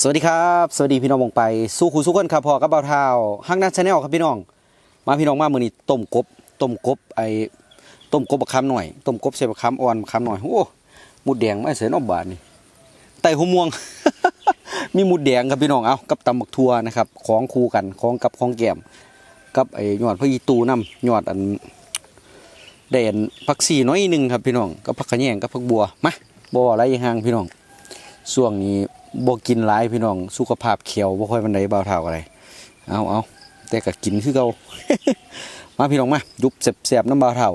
สวัสดีครับ สวัสดีพี่น้องวงไป สู้คู่สู้คนครับพอกับเบาเท้าห้างนัดชาแนลครับพี่น้อง มาพี่น้องมามือนี้ต้มกบต้มกบไอ้ต้มกบบักคำหน่อยต้มกบใส่บักคำอ่อนบักคำหน่อยโอ้หมุดแดงไม่เสียนอบบาทนี่ไตหัวม่วง มีหมุดแดงครับพี่น้องเอากับตำบักทัวนะครับของคู่กันของกับของแก้มกับไอ้ยอดพระยีตูน้ำยอดอันแดนผักชีน้อยหนึ่งครับพี่น้องกับผักขะแยงกับผักบัวมาบัวอะไรยังห่างพี่น้องช่วงนี้ บ่กินหลายพี่น้อง สุขภาพเขียวบ่ค่อยปานใดเบาเท่าอะไรเอาเอาแต่ก็กินคือเก่ามาพี่น้องมายุบแสบๆน้ำเบาเท่า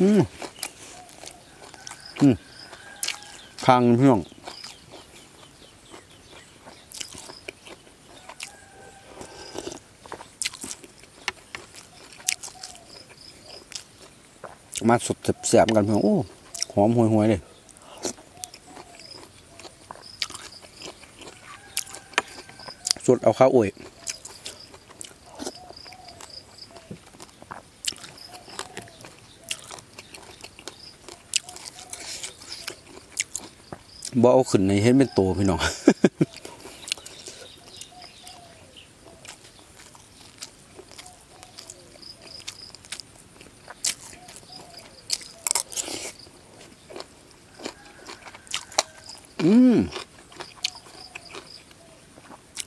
อืมอืมคางพี่น้องมาสดแสบๆกันพี่น้องโอ้หอมห่วยๆเลย สดเอาข้าวอ่วยบ่เอาขึ้นในเห็นเป็นตัวพี่น้อง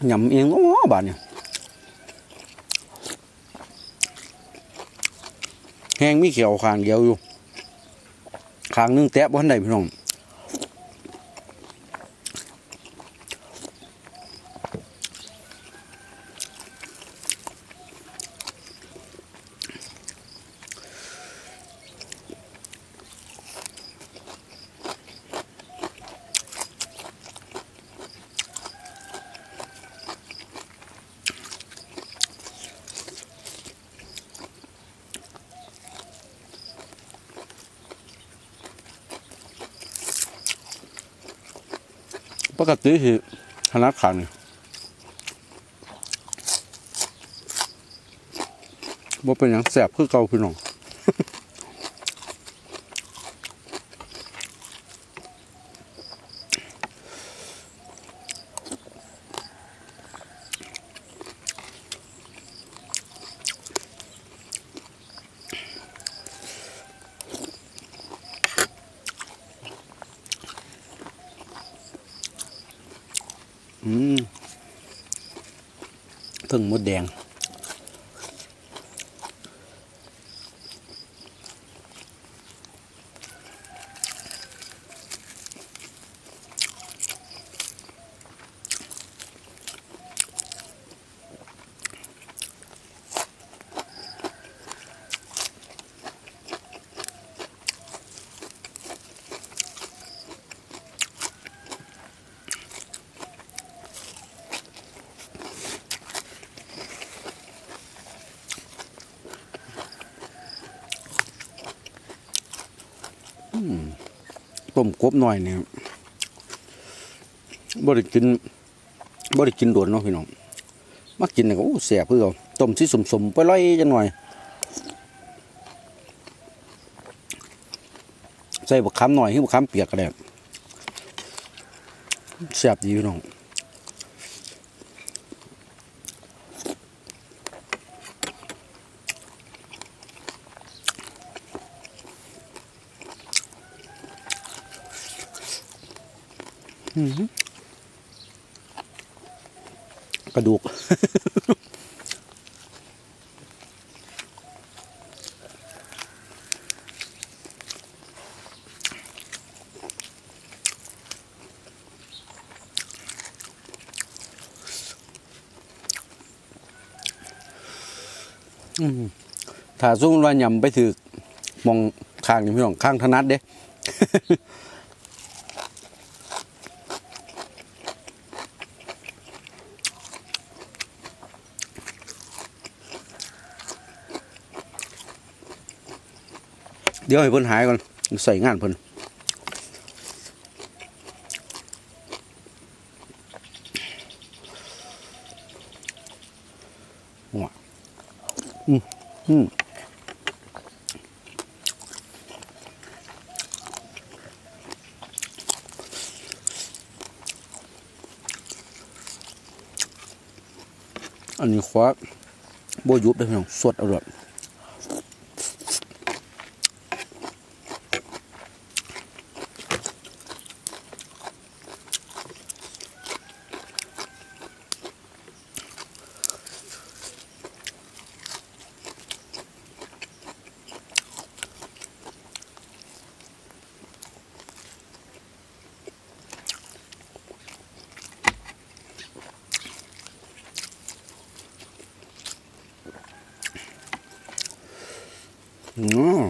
ยำเองง้อบาดเนี่ยแห้งมีเขียวคางเดียวอยู่คางนึงแตะบ่ทันได้พี่น้อง ปกติสิธนาคารนี่ยบ่เป็นอย่างแสบคือเก่าพี่น้อง ถึงมดแดง ต้มกบหน่อยเนี่ยบ่ได้กินบ่ได้กินด่วนเนาะพี่น้องมากินเนี่ยก็โอ้แสบเพื่อเอาต้มที่สมๆไปร่อยจังหน่อย ใส่บักคำหน่อยให้บักคำเปียกก็ได้เสบดีพี่น้อง กระดูกอืมถ้าซุ่มว่ายำไปถือมองข้างนี่พี่น้องข้างถนัดเด้ เดี๋ยวให้เพิ่นหายก่อนใส่งานเพิ่นหัวอืมอืมอันนี้ควาโบยุบได้เพียงสวดอร่อย อืม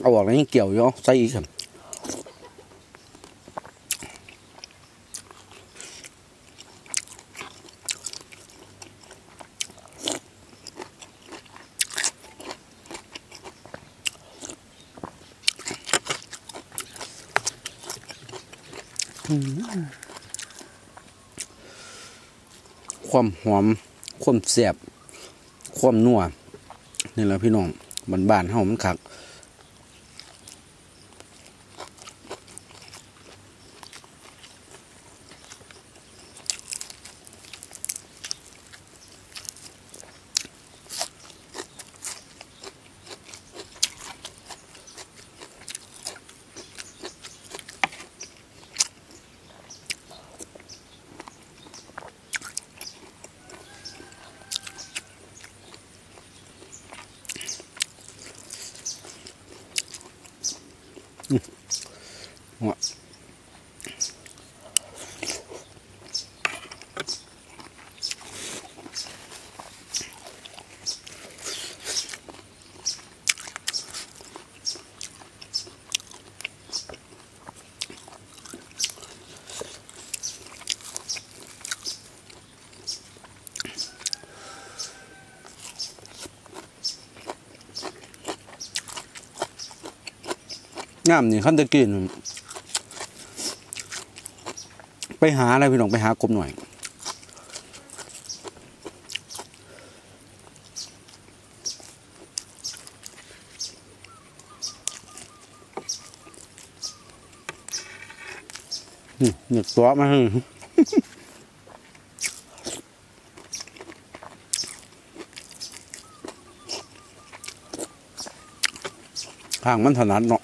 เอาออกแล้วยังเกี่ยวอยู่อใส่อีกครับอืมความหอม ความแซ่บความนัวนี่แหละพี่น้อง มันบ้านเฮามันขัก งามนี่ขั้นตะกิน ไปหาอะไรพี่น้องไปหากบหน่อยนี่เหนือตัวมาให้ทางมันถนัดเนาะ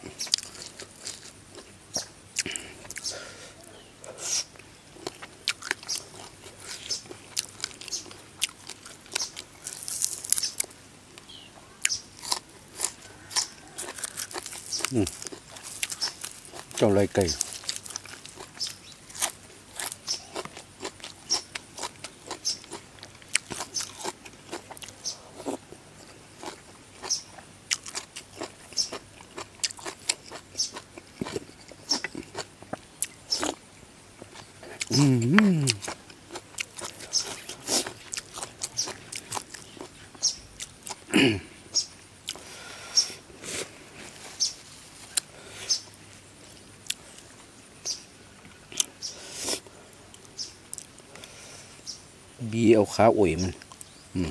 เจ้าไรไก่ อืมบีเอา ขาอุ่ยมัน อืม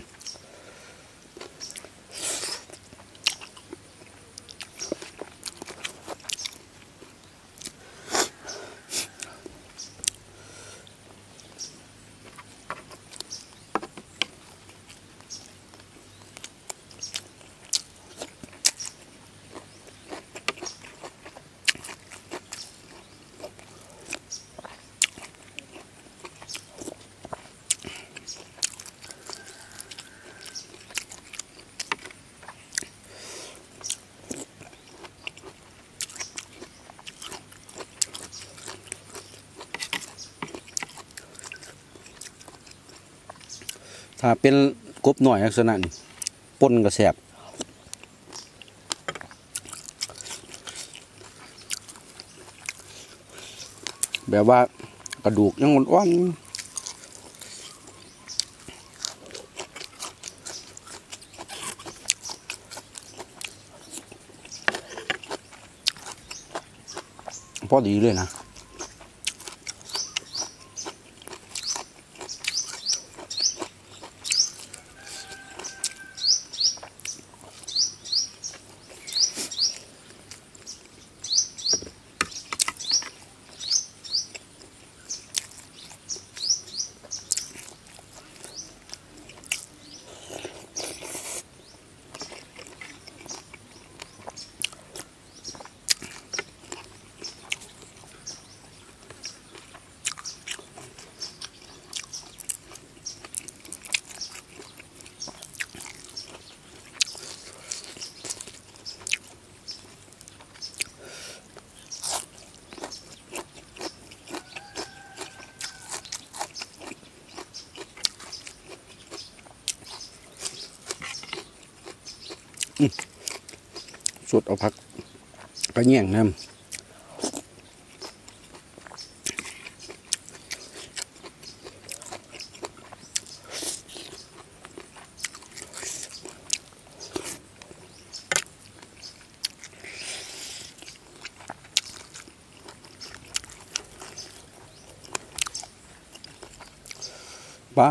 ถ้าเป็นกบหน่อยลักษณะนี้ป่นกระแสบแบบว่ากระดูกยังอ่อนพอดีเลยนะ สดเอาพักกระแย่งน้ำป้า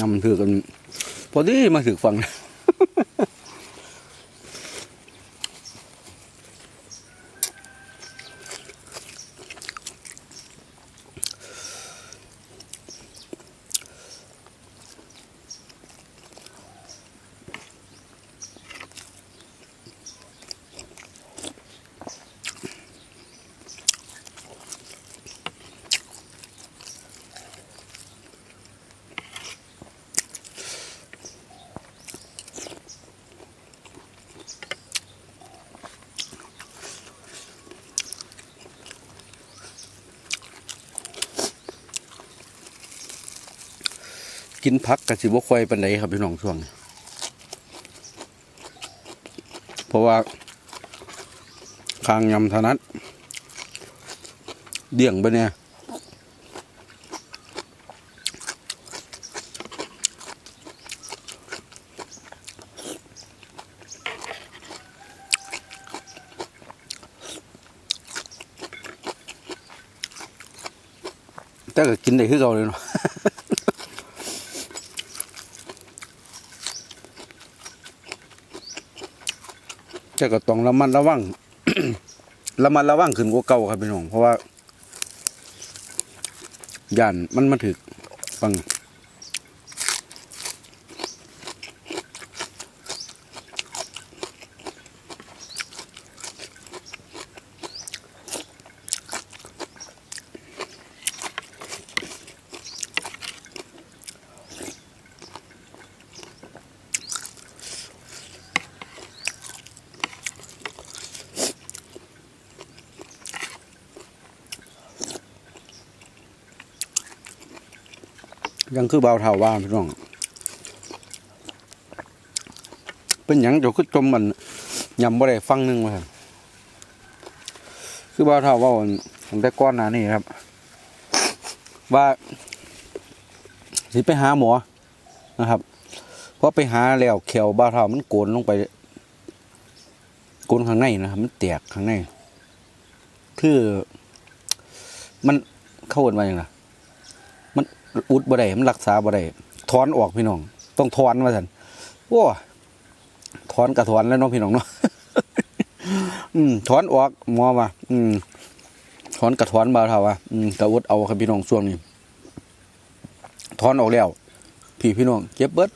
นำถือกัน พอดีมาถึงฝั่ง กินพักกับสิบ่ค่อยปันไดครับพี่น้องช่วง เพราะว่าคางยำถนัดเดี่ยงไปเนี่ยแต่ก็กินได้คือเก่าเลยเนาะ แต่ก็ต้องระมัดระวังระมัดระวังขึ้นกว่าเก่าครับพี่น้องเพราะว่าย่านมันมาถึกฟัง ยังคือเบาเท่าว่าพี่น้อง เป็นหยังเดี๋ยวคือจมมันยำบ่ได้ฟังนึงมาครับคือเบาเท่าว่าผมได้ก้อนหนานี่ครับ ว่าสิไปหาหมอนะครับเพราะไปหาแล้วเขียวเบาเท่ามันโกนลงไปโกนข้างในนะครับมันแตกข้างใน คือมันเข้ากันมาอย่างไร อุดบ่ได้มันรักษาบ่ได้ถอนออกพี่น้อง ต้องถอนว่าซั่นโอ้ถอนกระถอนแล้วเน้องพี่น้องเนาะอืมถอนออกมอว่าอืมถอนกระถอนบ่าเท่าว่าอืมกะอุดเอาครับพี่น้องช่วงนี้ถอนออกแล้ว พี่พี่น้องเก็บเบิด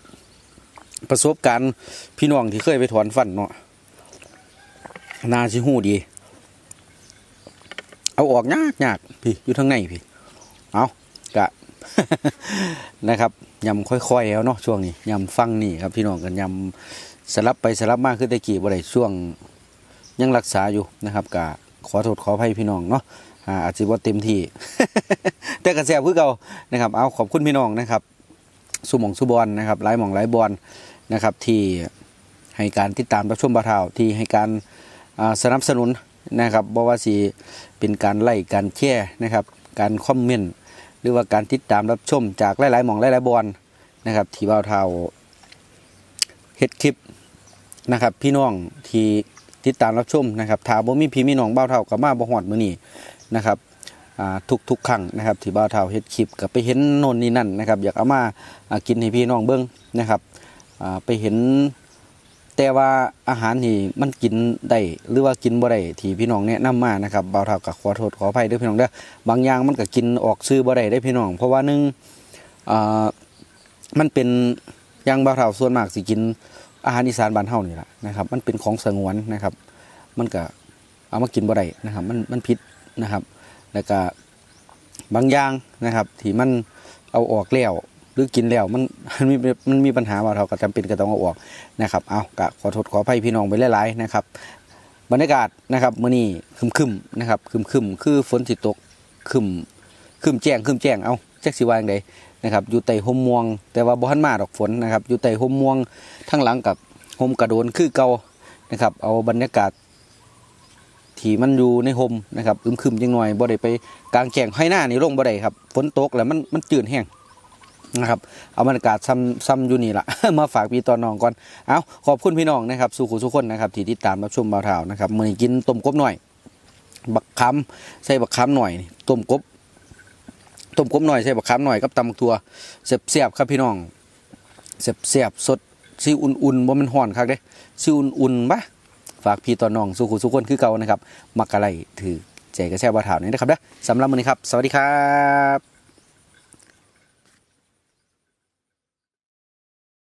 ประสบการณ์พี่น้องที่เคยไปถอนฟันเนาะนาสิฮู้ดี เอาออกยากยากพี่อยู่ทางในพี่ เอา นะครับยำค่อยๆแล้วเนาะช่วงนี้ยำฟังนี่ครับพี่น้องกันยำสลับไปสลับมากขึ้นได้กี่บ่ได้ช่วงยังรักษาอยู่นะครับกะขอโทษขออภัยพี่น้องเนาะอาจจะว่าเต็มที่ แต่กระแสคือเก่านะครับ เอาขอบคุณพี่น้องนะครับสุหมองสุบอลนะครับไลายหมองไลายบอลนะครับที่ให้การติดตามรับชมบาทาวที่ให้การสนับสนุนนะครับบ่ว่าสิเป็นการไล่การแช่นะครับ การคอมเมนต์ หรือว่าการติดตามรับชมจากหลายๆหมองหลายๆบอลนะครับ ที่บ่าวเทาเฮ็ดคลิปนะครับ พี่น้องที่ติดตามรับชมนะครับถ้าบ่มีพี่มีน้องบ่าวเทาก็มาบ่ฮอดมื้อนี้นะครับอ่าทุกๆครั้งนะครับที่บ่าวเทาเฮ็ดคลิปก็ไปเห็นโน่นนี่นั่นนะครับ อยากเอามากินให้พี่น้องเบิ่งนะครับไปเห็น แต่ว่าอาหารนี่มันกินได้หรือว่ากินบ่ได้ที่พี่น้องแนะนำมานะครับบ่าวเท่ากับขอโทษขออภัยด้วยพี่น้องเด้อบางอย่างมันก็กินออกซื้อบ่ได้ได้พี่น้อง เพราะว่านึงอ่ามันเป็นอย่างบ่าวเท่าส่วนมากสิกินอาหารอีสานบ้านเฮานี่แหละนะครับ มันเป็นของสงวนนะครับ มันก็เอามากินบ่ได้นะครับ มันมันผิดนะครับ แล้วก็บางอย่างนะครับที่มันเอาออกแล้ว หรือกินแล้วมันมันมีมันมีปัญหาว่าเราก็จำเป็นก็ต้องเอาออกนะครับเอากะขอโทษขออภัยพี่น้องไปหลายๆนะครับบรรยากาศนะครับมื้อนี้คึมๆนะครับคึมๆคือฝนสิตกคึมคึมแจ้งคึมแจ้งเอาแจ็คสิว่างไดนะครับอยู่ใต้ห่มม่วง แต่ว่าบ่ทันมาดอกฝนนะครับอยู่ใต้ห่มม่วงทั้งหลังกับห่มกระโดนคือเก่านะครับเอาบรรยากาศที่มันอยู่ในห่มนะครับอึมครึมจังหน่อยบ่ได้ไปกลางแจ้งให้หน้านี่ลงบ่ได้ครับฝนตกแล้วมันมันจืดแห้ง นะครับ เอาบรรยากาศซ้ำซ้ำอยู่นี่ละ มาฝากพี่ตอนน้องก่อน เอาขอบคุณพี่น้องนะครับสู่ขู่สุกคนนะครับที่ติดตามรับชมบ่าวเท่านะครับมือนี้กินต้มกบหน่อย บักคำใส่บักคำหน่อย ต้มกบ ต้มกบหน่อยใส่บักคำหน่อยกับตำบักทัวเสียบๆครับพี่น้องเสียบๆสดซีอุ่นๆบ่แมันห่อนคักเด้ซีอุ่นๆปะฝากพี่ตอนน้องสู่ขู่สุกคนคือเก่านะครับ มักอะไรถือใจกระแช่บ่าวเท่านี้นะครับเด้อสำหรับมื้อนี้ครับ สวัสดีครับ